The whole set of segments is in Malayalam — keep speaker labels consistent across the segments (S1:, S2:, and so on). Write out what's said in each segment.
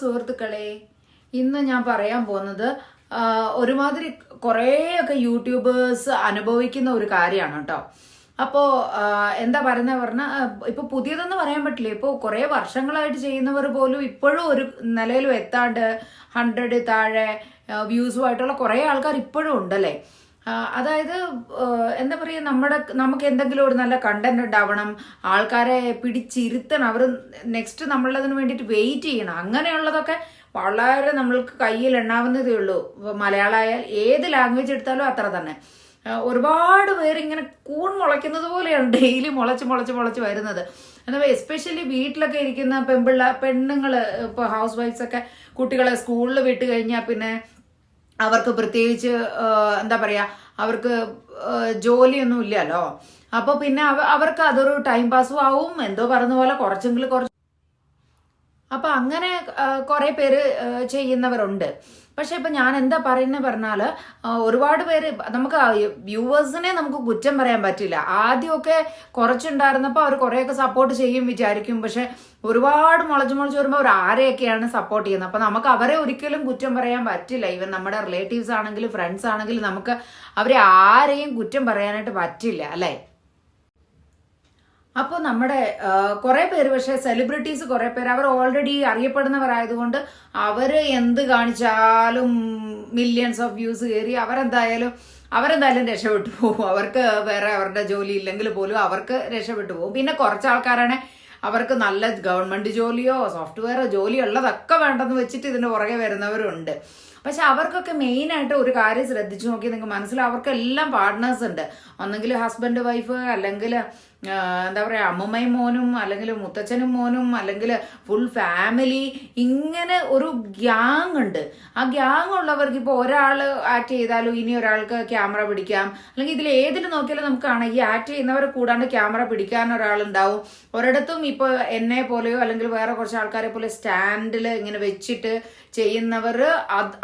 S1: സുഹൃത്തുക്കളെ ഇന്ന് ഞാൻ പറയാൻ പോകുന്നത് ഒരുമാതിരി കുറേയൊക്കെ യൂട്യൂബേഴ്സ് അനുഭവിക്കുന്ന ഒരു കാര്യമാണ് കേട്ടോ. അപ്പോൾ എന്താ പറയുന്നത് പറഞ്ഞാൽ ഇപ്പോൾ പുതിയതെന്ന് പറയാൻ പറ്റില്ല. ഇപ്പോൾ കുറേ വർഷങ്ങളായിട്ട് ചെയ്യുന്നവർ പോലും ഇപ്പോഴും ഒരു നിലയിലും എത്താണ്ട് ഹൺഡ്രഡ് താഴെ വ്യൂസുമായിട്ടുള്ള കുറേ ആൾക്കാർ ഇപ്പോഴും ഉണ്ടല്ലേ? അതായത് എന്താ പറയുക നമ്മുടെ നമുക്ക് എന്തെങ്കിലും ഒരു നല്ല കണ്ടന്റ് ഉണ്ടാവണം ആൾക്കാരെ പിടിച്ചിരുത്തണം അവർ നെക്സ്റ്റ് നമ്മളതിന് വേണ്ടിയിട്ട് വെയിറ്റ് ചെയ്യണം. അങ്ങനെയുള്ളതൊക്കെ വളരെ നമ്മൾക്ക് കയ്യിൽ എണ്ണാവുന്നതേ ഉള്ളൂ. മലയാളമായാൽ ഏത് ലാംഗ്വേജ് എടുത്താലും അത്ര തന്നെ. ഒരുപാട് പേര് ഇങ്ങനെ കൂൺ മുളയ്ക്കുന്നത് പോലെയാണ് ഡെയിലി മുളച്ച് മുളച്ച് മുളച്ച് വരുന്നത്. എന്നാൽ എസ്പെഷ്യലി വീട്ടിലൊക്കെ ഇരിക്കുന്ന പെൺപിള്ള പെണ്ണുങ്ങൾ ഇപ്പോൾ ഹൗസ് വൈഫ്സൊക്കെ കുട്ടികളെ സ്കൂളിൽ വിട്ട് കഴിഞ്ഞാൽ പിന്നെ അവർക്ക് പ്രത്യേകിച്ച് എന്താ പറയുക അവർക്ക് ജോലിയൊന്നും ഇല്ലല്ലോ. അപ്പോൾ പിന്നെ അവർക്ക് അതൊരു ടൈം പാസും ആവും. എന്തോ പറഞ്ഞ പോലെ കുറച്ചെങ്കിലും കുറച്ച് അപ്പൊ അങ്ങനെ കുറെ പേര് ചെയ്യുന്നവരുണ്ട്. പക്ഷെ ഇപ്പൊ ഞാൻ എന്താ പറയുന്നത് പറഞ്ഞാൽ ആ, ഒരുപാട് പേര് നമുക്ക് വ്യൂവേഴ്സിനെ നമുക്ക് കുറ്റം പറയാൻ പറ്റില്ല. ആദ്യമൊക്കെ കുറച്ചുണ്ടായിരുന്നപ്പോൾ അവർ കുറേയൊക്കെ സപ്പോർട്ട് ചെയ്യും വിചാരിക്കും. പക്ഷെ ഒരുപാട് മുളച്ച് മുളച്ച് വരുമ്പോൾ അവർ ആരെയൊക്കെയാണ് സപ്പോർട്ട് ചെയ്യുന്നത്? അപ്പൊ നമുക്ക് അവരെ ഒരിക്കലും കുറ്റം പറയാൻ പറ്റില്ല. ഈവൻ നമ്മുടെ റിലേറ്റീവ്സ് ആണെങ്കിലും ഫ്രണ്ട്സ് ആണെങ്കിലും നമുക്ക് അവരെ ആരെയും കുറ്റം പറയാനായിട്ട് പറ്റില്ല അല്ലേ? അപ്പോൾ നമ്മുടെ കുറേ പേര് പക്ഷേ സെലിബ്രിറ്റീസ് കുറേ പേര് അവർ ഓൾറെഡി അറിയപ്പെടുന്നവരായതുകൊണ്ട് അവർ എന്ത് കാണിച്ചാലും മില്യൺസ് ഓഫ് വ്യൂസ് കയറി അവരെന്തായാലും അവരെന്തായാലും രക്ഷപ്പെട്ടു പോകും. അവർക്ക് വേറെ അവരുടെ ജോലി ഇല്ലെങ്കിൽ പോലും അവർക്ക് രക്ഷപ്പെട്ടു പോകും. പിന്നെ കുറച്ച് ആൾക്കാരാണ് അവർക്ക് നല്ല ഗവൺമെന്റ് ജോലിയോ സോഫ്റ്റ്വെയറോ ജോലിയോ ഉള്ളതൊക്കെ വേണ്ടെന്ന് വെച്ചിട്ട് ഇതിന് പുറകെ വരുന്നവരുണ്ട്. പക്ഷെ അവർക്കൊക്കെ മെയിൻ ആയിട്ട് ഒരു കാര്യം ശ്രദ്ധിച്ചു നോക്കി നിങ്ങൾക്ക് മനസ്സിലാവും. അവർക്ക് എല്ലാം പാർട്ട്നേഴ്സ് ഉണ്ട്. ഒന്നെങ്കിൽ ഹസ്ബൻഡ് വൈഫ് അല്ലെങ്കിൽ എന്താ പറയുക അമ്മമ്മയും മോനും അല്ലെങ്കിൽ മുത്തച്ഛനും മോനും അല്ലെങ്കിൽ ഫുൾ ഫാമിലി ഇങ്ങനെ ഒരു ഗ്യാങ് ഉണ്ട്. ആ ഗ്യാങ് ഉള്ളവർക്ക് ഇപ്പോൾ ഒരാൾ ആക്ട് ചെയ്താലും ഇനി ഒരാൾക്ക് ക്യാമറ പിടിക്കാം. അല്ലെങ്കിൽ ഇതിൽ ഏതിൽ നോക്കിയാലും നമുക്ക് കാണാം ഈ ആക്ട് ചെയ്യുന്നവരെ കൂടാണ്ട് ക്യാമറ പിടിക്കാൻ ഒരാളുണ്ടാവും. ഒരിടത്തും ഇപ്പോൾ എന്നെ പോലെയോ അല്ലെങ്കിൽ വേറെ കുറച്ച് ആൾക്കാരെ പോലെ സ്റ്റാൻഡിൽ ഇങ്ങനെ വെച്ചിട്ട് ചെയ്യുന്നവർ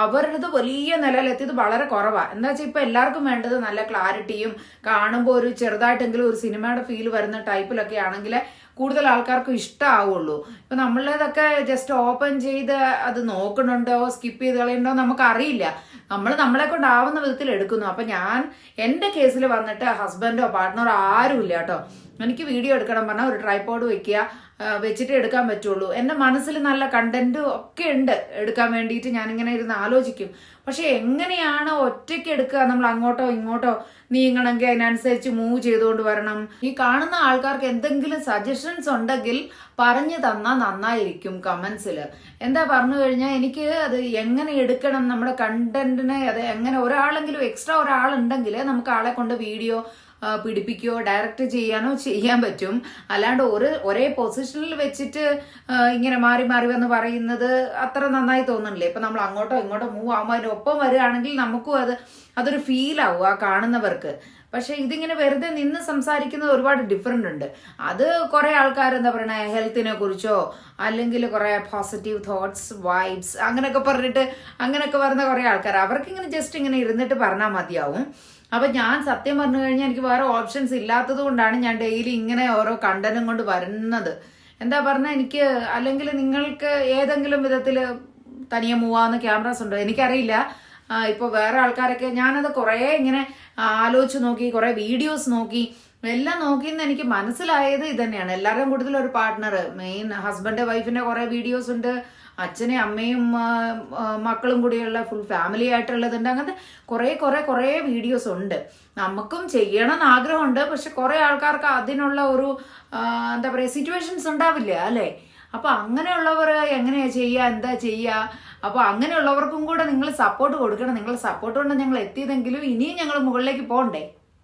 S1: അവരുടെ വലിയ നിലയിലെത്തിയത് വളരെ കുറവാണ് എന്താ വെച്ചാൽ ഇപ്പോൾ എല്ലാവർക്കും വേണ്ടത് നല്ല ക്ലാരിറ്റിയും കാണുമ്പോൾ ഒരു ചെറുതായിട്ടെങ്കിലും ഒരു സിനിമയുടെ ഫീൽ വരുന്ന ടൈപ്പിലൊക്കെ ആണെങ്കിൽ കൂടുതൽ ആൾക്കാർക്ക് ഇഷ്ടമാവുള്ളൂ ഇപ്പം നമ്മളേതൊക്കെ ജസ്റ്റ് ഓപ്പൺ ചെയ്ത് അത് നോക്കണുണ്ടോ സ്കിപ്പ് ചെയ്ത് കളയുന്നുണ്ടോ നമുക്കറിയില്ല. നമ്മൾ നമ്മളെ കൊണ്ടാവുന്ന വിധത്തിൽ എടുക്കുന്നു. അപ്പം ഞാൻ എന്റെ കേസിൽ വന്നിട്ട് ഹസ്ബൻഡോ പാർട്ട്ണറോ ആരുമില്ല കേട്ടോ. എനിക്ക് വീഡിയോ എടുക്കണം പറഞ്ഞാൽ ഒരു ട്രൈപോഡ് വെക്കുക വെച്ചിട്ട് എടുക്കാൻ പറ്റുള്ളൂ. എന്റെ മനസ്സിൽ നല്ല കണ്ടന്റും ഒക്കെ ഉണ്ട് എടുക്കാൻ വേണ്ടിയിട്ട്. ഞാനിങ്ങനെ ഇരുന്ന് ആലോചിക്കും. പക്ഷെ എങ്ങനെയാണ് ഒറ്റയ്ക്ക് എടുക്കുക? നമ്മൾ അങ്ങോട്ടോ ഇങ്ങോട്ടോ നീങ്ങണമെങ്കിൽ അതിനനുസരിച്ച് മൂവ് ചെയ്തുകൊണ്ട് വരണം. ഈ കാണുന്ന ആൾക്കാർക്ക് എന്തെങ്കിലും സജഷൻസ് ഉണ്ടെങ്കിൽ പറഞ്ഞു തന്നാൽ നന്നായിരിക്കും കമൻസിൽ എന്താ പറഞ്ഞു കഴിഞ്ഞാൽ എനിക്ക് അത് എങ്ങനെ എടുക്കണം നമ്മുടെ കണ്ടന്റിനെ അത് എങ്ങനെ ഒരാളെങ്കിലും എക്സ്ട്രാ ഒരാളുണ്ടെങ്കിൽ നമുക്ക് ആളെ കൊണ്ട് വീഡിയോ പിടിപ്പിക്കുകയോ ഡയറക്റ്റ് ചെയ്യാനോ ചെയ്യാൻ പറ്റും. അല്ലാണ്ട് ഒരു ഒരേ പൊസിഷനിൽ വെച്ചിട്ട് ഇങ്ങനെ മാറി മാറി വന്ന് പറയുന്നത് അത്ര നന്നായി തോന്നുന്നില്ലേ. ഇപ്പം നമ്മൾ അങ്ങോട്ടോ ഇങ്ങോട്ടോ മൂവ് ആകുമ്പോൾ അതിന്റെ ഒപ്പം വരികയാണെങ്കിൽ നമുക്കും അത് അതൊരു ഫീലാവും ആ കാണുന്നവർക്ക്. പക്ഷെ ഇതിങ്ങനെ വെറുതെ നിന്ന് സംസാരിക്കുന്നത് ഒരുപാട് ഡിഫറെന്റ് ഉണ്ട്. അത് കുറേ ആൾക്കാർ എന്താ പറയണേ ഹെൽത്തിനെ കുറിച്ചോ അല്ലെങ്കിൽ കുറേ പോസിറ്റീവ് തോട്ട്സ് വൈബ്സ് അങ്ങനെയൊക്കെ പറഞ്ഞിട്ട് അങ്ങനെയൊക്കെ വരുന്ന കുറേ ആൾക്കാർ അവർക്ക് ഇങ്ങനെ ജസ്റ്റ് ഇങ്ങനെ ഇരുന്നിട്ട് പറഞ്ഞാൽ മതിയാവും. അപ്പൊ ഞാൻ സത്യം പറഞ്ഞു കഴിഞ്ഞാൽ എനിക്ക് വേറെ ഓപ്ഷൻസ് ഇല്ലാത്തത് കൊണ്ടാണ് ഞാൻ ഡെയിലി ഇങ്ങനെ ഓരോ കണ്ടനും കൊണ്ട് വരുന്നത്. എന്താ പറഞ്ഞാൽ എനിക്ക് അല്ലെങ്കിൽ നിങ്ങൾക്ക് ഏതെങ്കിലും വിധത്തിൽ തനിയെ മൂവാവുന്ന ക്യാമറാസ് ഉണ്ടോ? എനിക്കറിയില്ല. ആ, ഇപ്പൊ വേറെ ആൾക്കാരൊക്കെ ഞാനത് കുറേ ഇങ്ങനെ ആലോചിച്ച് നോക്കി കുറേ വീഡിയോസ് നോക്കി എല്ലാം നോക്കിയെന്ന് എനിക്ക് മനസ്സിലായത് ഇതന്നെയാണ്. എല്ലാവരും കൂടുതൽ ഒരു പാർട്ട്ണർ മെയിൻ ഹസ്ബൻഡ് വൈഫിന്റെ കുറേ വീഡിയോസ് ഉണ്ട് അച്ഛനെ അമ്മയും മക്കളും കൂടിയുള്ള ഫുൾ ഫാമിലി ആയിട്ടുള്ളതുണ്ട്. അങ്ങനത്തെ കുറേ കുറേ കുറേ വീഡിയോസ് ഉണ്ട്. നമുക്കും ചെയ്യണം എന്ന് ആഗ്രഹമുണ്ട്. പക്ഷെ കുറേ ആൾക്കാർക്ക് അതിനുള്ള ഒരു എന്താ പറയുക സിറ്റുവേഷൻസ് ഉണ്ടാവില്ല അല്ലേ? അപ്പൊ അങ്ങനെയുള്ളവർ എങ്ങനെയാ ചെയ്യുക എന്താ ചെയ്യുക അപ്പൊ അങ്ങനെയുള്ളവർക്കും കൂടെ നിങ്ങൾ സപ്പോർട്ട് കൊടുക്കണം. നിങ്ങൾ സപ്പോർട്ട് കൊണ്ട് ഞങ്ങൾ എത്തിയതെങ്കിലും ഇനിയും ഞങ്ങൾ മുകളിലേക്ക് പോകണ്ടേ?